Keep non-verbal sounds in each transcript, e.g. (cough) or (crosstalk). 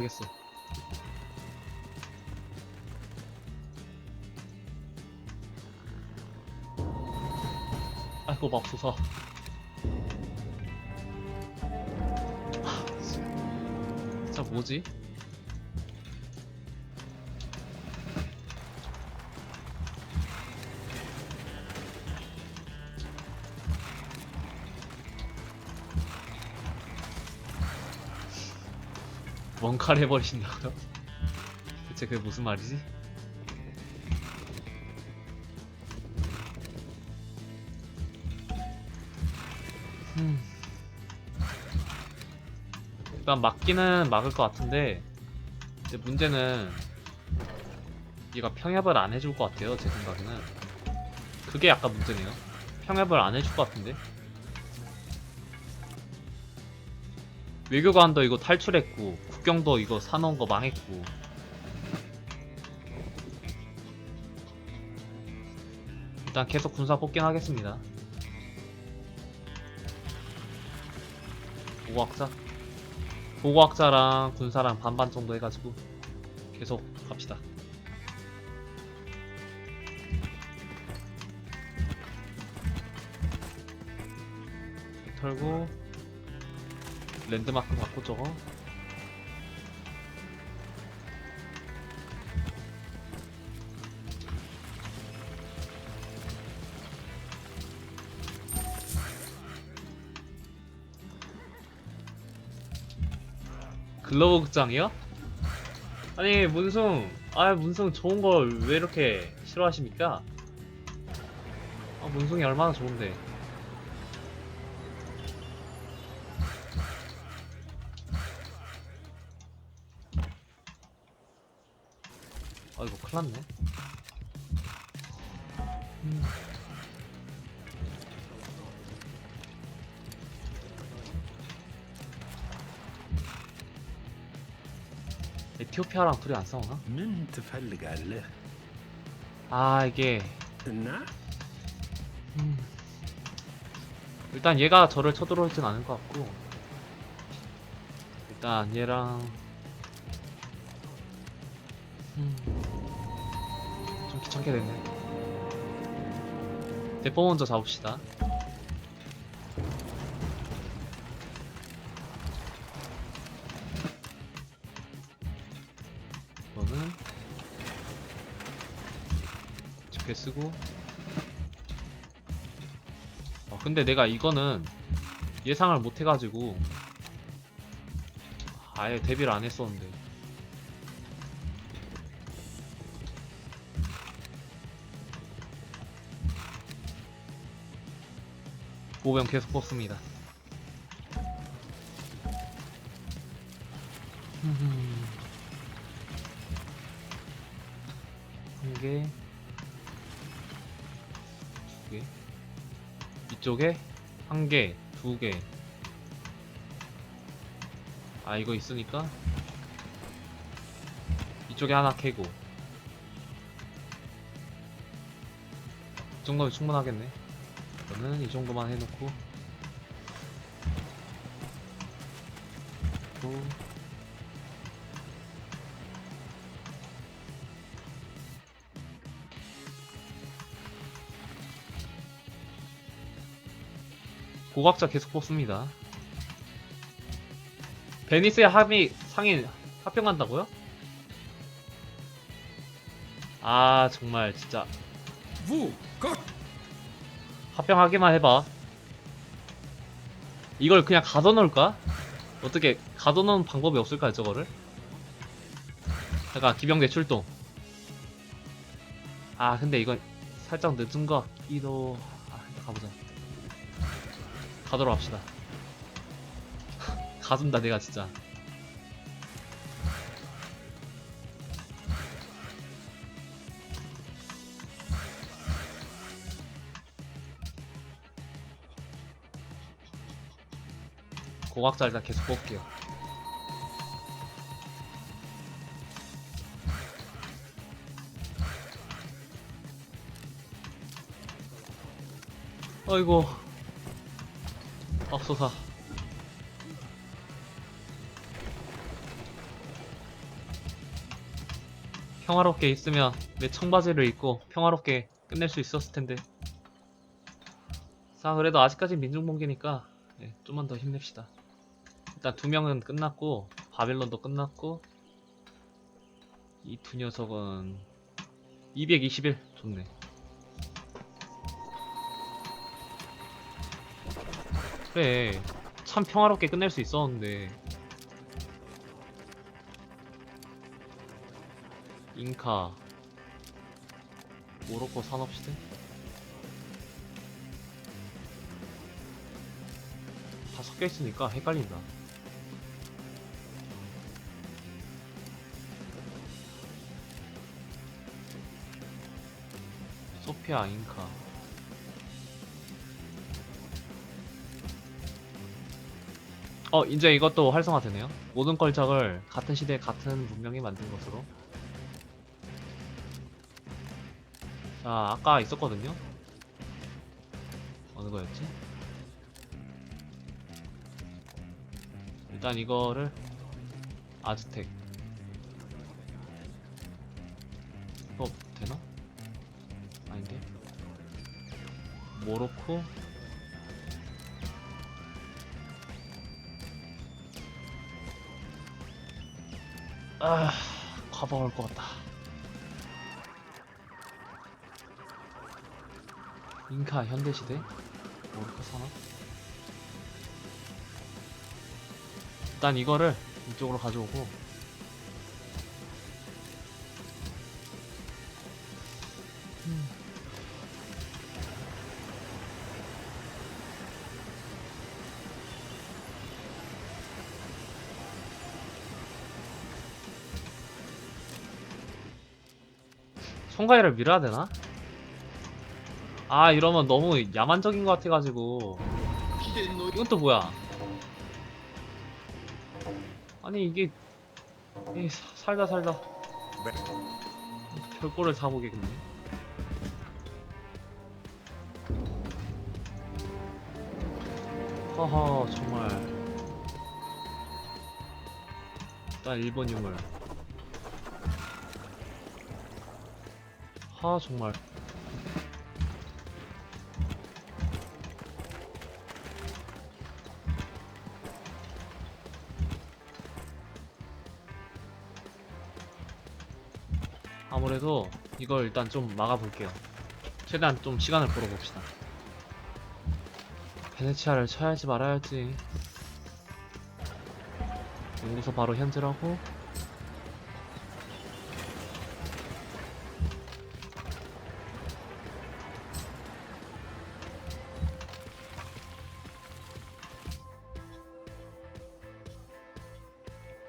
알겠어. 아이고 맙소사. 아, 진짜 뭐지? 원칼 해버리신다고요? 대체 그게 무슨 말이지? 음. 일단 막기는 막을 것 같은데 이제 문제는 얘가 평협을 안 해줄 것 같아요 제 생각에는 그게 약간 문제네요 평협을 안 해줄 것 같은데 외교관도 이거 탈출했고 국경도 이거 사놓은 거 망했고. 일단 계속 군사 뽑긴 하겠습니다. 보고학자? 보고학자랑 군사랑 반반 정도 해가지고 계속 갑시다. 털고 랜드마크 갖고 저거 글로브 극장이요? 아니 문승 아 문승 좋은 걸 왜 이렇게 싫어하십니까? 아 문승이 얼마나 좋은데 아이고 큰일났네 음. 에티오피아랑 둘이 안 싸우나? من تفلق عليه 아 이게 نعم 음. 일단 얘가 저를 쳐들어오진 않을 것 같고 일단 얘랑 음. 좀 귀찮게 됐네 대포 먼저 잡읍시다 쓰고. 어, 근데 내가 이거는 예상을 못 해가지고 아예 데뷔를 안 했었는데. 보병 계속 뽑습니다. 한 개, 이쪽에 한 개, 두 개. 아 이거 있으니까 이쪽에 하나 캐고 이 정도면 충분하겠네. 저는 이 정도만 해놓고 또 고각자 계속 뽑습니다. 베니스의 합의 상인 합병한다고요? 아 정말 진짜 합병하기만 해봐. 이걸 그냥 가둬놓을까? 어떻게 가둬놓은 방법이 없을까요, 저거를? 잠깐, 기병대 출동. 아, 근데 이건 살짝 늦은 것 같기도. 아, 일단 가보자. 가도록 합시다. (laughs) 가둔다, 내가 진짜. 고각자 일단 계속 뽑을게요. 아이고. 앞서사. 평화롭게 있으면 내 청바지를 입고 평화롭게 끝낼 수 있었을 텐데. 자, 그래도 아직까지 민중봉기니까 네, 좀만 더 힘냅시다. 일단 두 명은 끝났고 바빌론도 끝났고 이 두 녀석은 221 좋네. 그래. 참 평화롭게 끝낼 수 있었는데. 잉카. 모로코 산업시대? 다 섞여 있으니까 헷갈린다. 소피아 잉카 어 이제 이것도 활성화되네요. 모든 걸작을 같은 시대 같은 문명이 만든 것으로. 자 아까 있었거든요. 어느 거였지? 일단 이거를 아즈텍. 이거 되나? 아닌데? 모로코 아 과방 올 것 같다. 잉카 현대시대? 모로코 산업 일단 이거를 이쪽으로 가져오고 송가이를 밀어야 되나? 아 이러면 너무 야만적인 것 같아가지고. 이건 또 뭐야? 아니 이게 이 사- 살다 살다. 별꼴을 다 보겠네. 허허 정말. 일단 일본 유물 하 정말 아무래도 이걸 일단 좀 막아볼게요. 최대한 좀 시간을 벌어봅시다. 베네치아를 쳐야지 말아야지. 연구소 바로 현질하고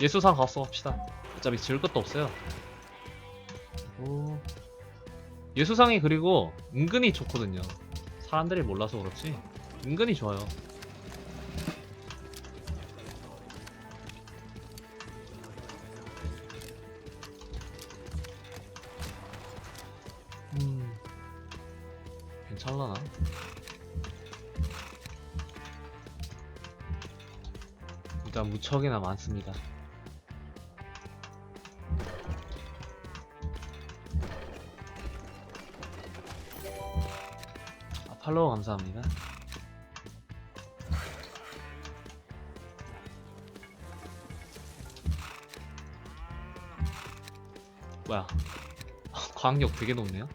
예수상 가서 합시다. 어차피 지을 것도 없어요. 오. 예수상이 그리고 은근히 좋거든요. 사람들이 몰라서 그렇지 은근히 좋아요. 음, 괜찮라나? 일단 무척이나 많습니다. 팔로우 감사합니다. 뭐야? (laughs) 과학력 되게 높네요.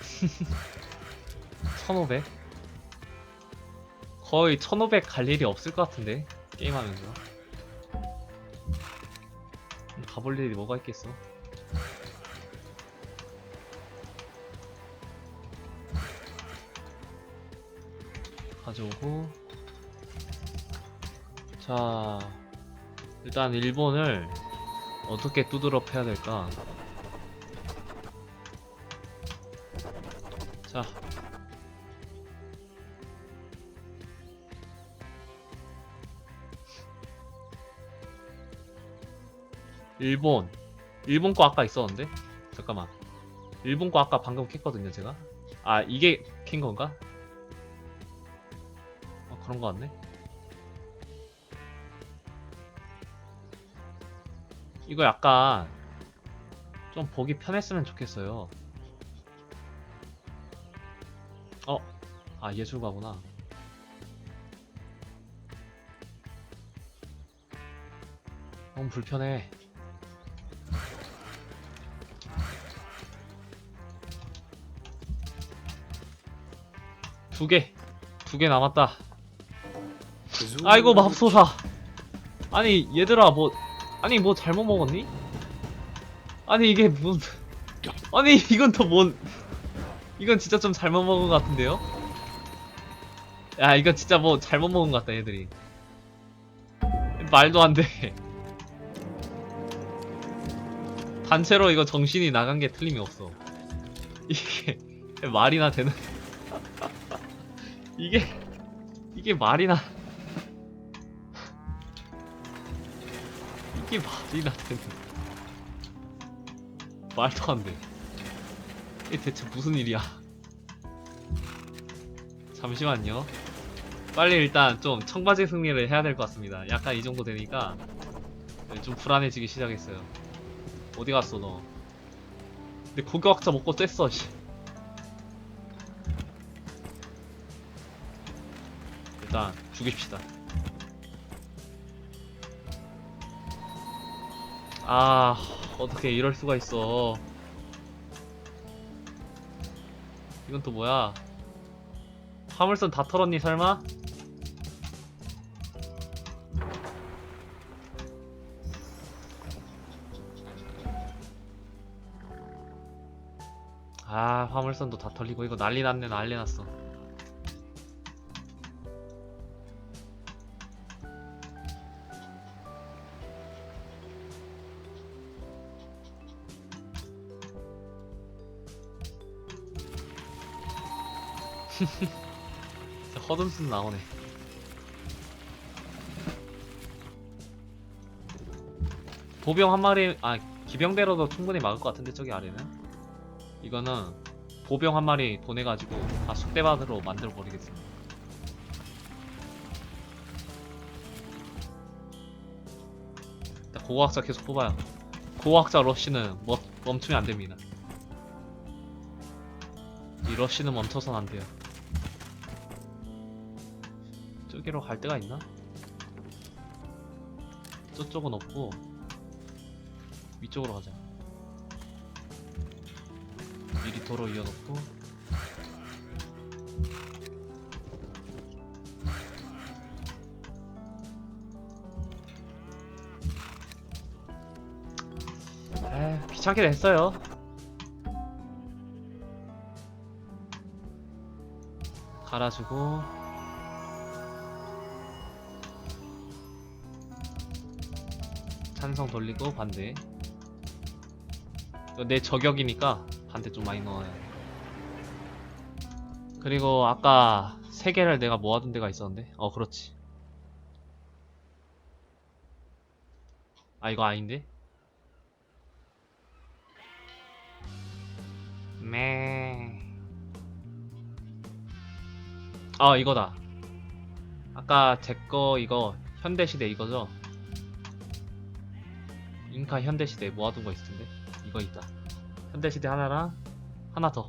(laughs) 천오백? 거의 천오백 갈 일이 없을 것 같은데 게임하면서 가볼 일이 뭐가 있겠어? 가져오고. 자 일단 일본을 어떻게 두드러 패야 될까? 자. 일본. 일본 거 아까 있었는데? 잠깐만. 일본 거 아까 방금 캤거든요 제가. 아 이게 킨 건가? 어, 그런 거 같네. 이거 약간 좀 보기 편했으면 좋겠어요. 어, 아 예술가구나. 너무 불편해. 두 개, 두 개 남았다. 아이고 맙소사. 아니 얘들아 뭐, 아니 뭐 잘못 먹었니? 아니 이게 뭔? 아니 이건 또 뭔? 이건 진짜 좀 잘못 먹은 것 같은데요? 야 이건 진짜 뭐 잘못 먹은 것 같다 얘들이. 말도 안 돼. 단체로 이거 정신이 나간 게 틀림이 없어. 이게 말이나 되는? (laughs) 이게 이게 말이나 이게 말이나 되는? 말도 안 돼. 이게 대체 무슨 일이야? 잠시만요. 빨리 일단 좀 청바지 승리를 해야 될 것 같습니다. 약간 이 정도 되니까 좀 불안해지기 시작했어요. 어디 갔어 너? 근데 고교학자 먹고 쬐어 씨. 일단 죽입시다. 아 어떻게 이럴 수가 있어? 이건 또 뭐야? 화물선 다 털었니 설마? 아 화물선도 다 털리고 이거 난리 났네 난리 났어 허든슨 나오네. 보병 한 마리 아 기병대로도 충분히 막을 것 같은데 저기 아래는? 이거는 보병 한 마리 보내가지고 다 숙대밭으로 만들어 버리겠습니다. 일단 고고학자 계속 뽑아요. 고고학자 러쉬는 멈, 멈추면 안 됩니다. 이 러쉬는 멈춰선 안 돼요 저기로 갈 데가 있나? 저쪽은 없고 위쪽으로 가자. 미리 도로 이어놓고. 에휴 귀찮게 됐어요. 갈아주고 찬성 돌리고 반대. 이거 내 저격이니까 반대 좀 많이 넣어요. 그리고 아까 세 개를 내가 모아둔 데가 있었는데? 어 그렇지. 아 이거 아닌데? 매. 아 이거다. 아까 제 거 이거 현대시대 이거죠 잉카 현대시대 모아둔 거 있을 텐데. 이거 있다. 현대시대 하나랑 하나 더.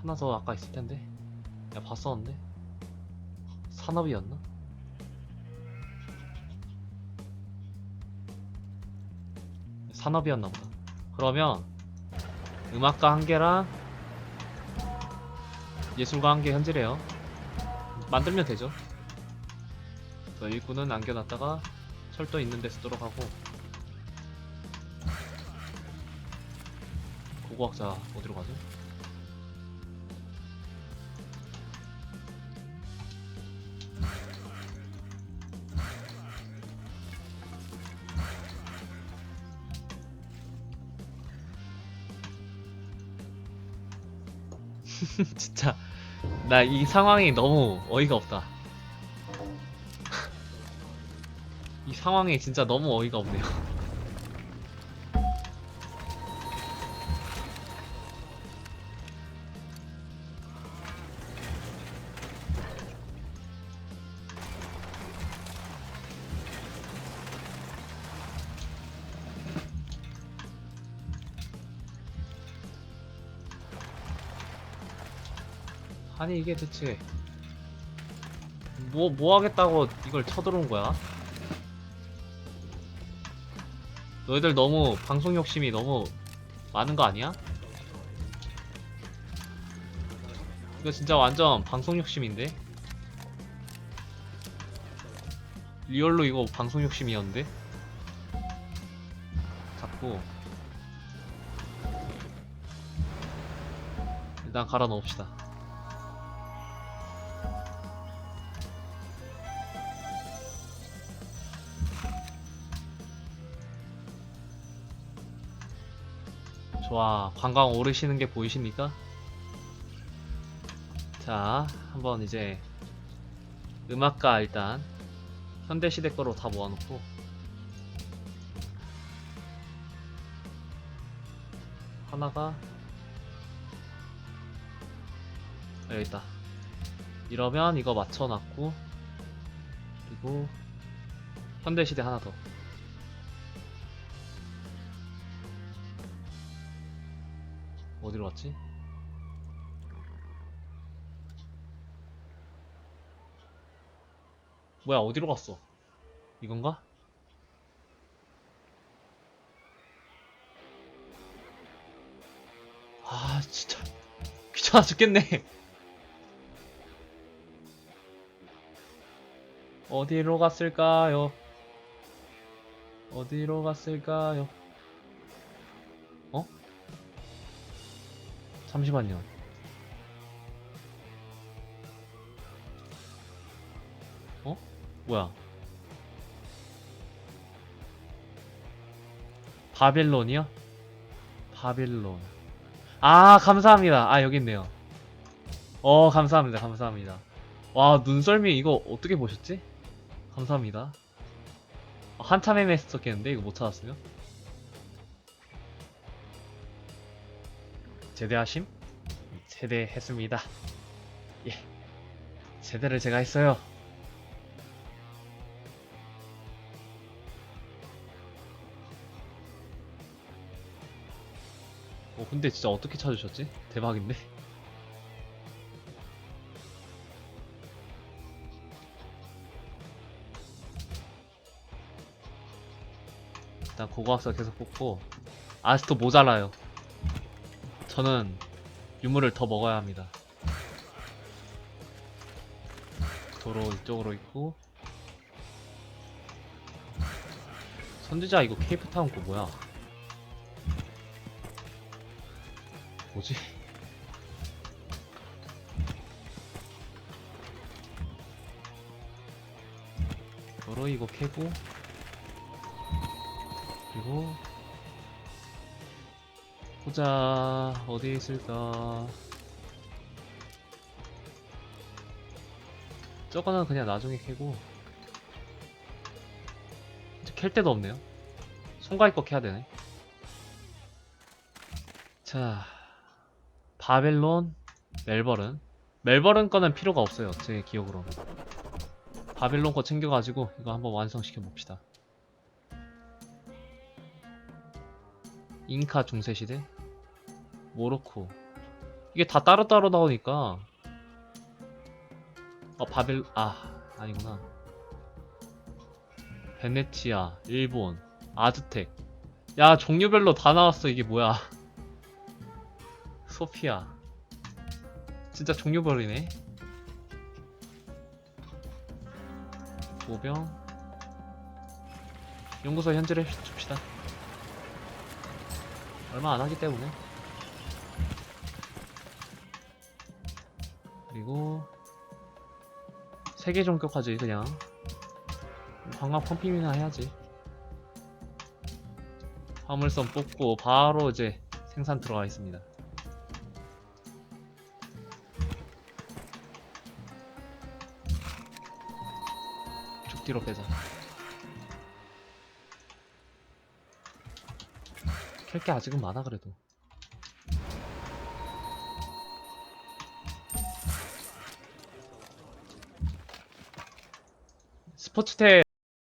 하나 더 아까 있을 텐데. 야 봤었는데. 산업이었나? 산업이었나 보다. 그러면 음악가 한 개랑 예술가 한 개 현질해요. 만들면 되죠. 저 일꾼은 남겨놨다가 철도 있는 데 쓰도록 하고 고고학자 어디로 가죠? (laughs) 진짜 나 이 상황이 너무 어이가 없다. 상황이 진짜 너무 어이가 없네요 (laughs) 아니 이게 대체 뭐, 뭐 하겠다고 이걸 쳐들어온 거야? 너희들 너무 방송 욕심이 너무 많은 거 아니야? 이거 진짜 완전 방송 욕심인데? 리얼로 이거 방송 욕심이었는데? 자꾸 일단 갈아 넣읍시다. 좋아. 관광 오르시는 게 보이십니까? 자, 한번 이제 음악가 일단 현대시대 거로 다 모아놓고 하나가 아, 여기 있다. 이러면 이거 맞춰놨고 그리고 현대시대 하나 더. 어디로 갔지? 뭐야 어디로 갔어? 이건가? 아 진짜 (laughs) 귀찮아 죽겠네 어디로 갔을까요? 어디로 갔을까요? 잠시만요. 어? 뭐야? 바벨론이요? 바벨론. 아, 감사합니다. 아, 여기 있네요. 어, 감사합니다. 감사합니다. 와, 눈썰미 이거 어떻게 보셨지? 감사합니다. 아, 한참 헤맸었겠는데 이거 못 찾았으면? 제대하심? 제대했습니다. 예. 제대를 제가 했어요. 어, 근데 진짜 어떻게 찾으셨지? 대박인데? 일단 고고학사 계속 뽑고 아스토 모자라요. 저는 유물을 더 먹어야 합니다. 도로 이쪽으로 있고 선지자 이거 케이프타운 거 뭐야? 뭐지? 도로 이거 캐고 그리고 보자. 어디 있을까? 저거는 그냥 나중에 캐고. 이제 캘 데도 없네요. 손가락 거 캐야 되네. 자 바벨론 멜버른. 멜버른 거는 필요가 없어요 제 기억으로 바벨론 거 챙겨가지고 이거 한번 완성시켜 봅시다. 잉카 중세시대 모로코. 이게 다 따로따로 나오니까. 어 바벨 아 아니구나. 베네치아 일본 아즈텍. 야 종류별로 다 나왔어. 이게 뭐야. (laughs) 소피아. 진짜 종류별이네. 보병. 연구소 현질해 줍시다. 얼마 안 하기 때문에 그리고 세계 종격하지 그냥 관광 펌핑이나 해야지. 화물선 뽑고 바로 이제 생산 들어가 있습니다. 쭉 뒤로 빼자. 캘게 아직은 많아 그래도 스포츠테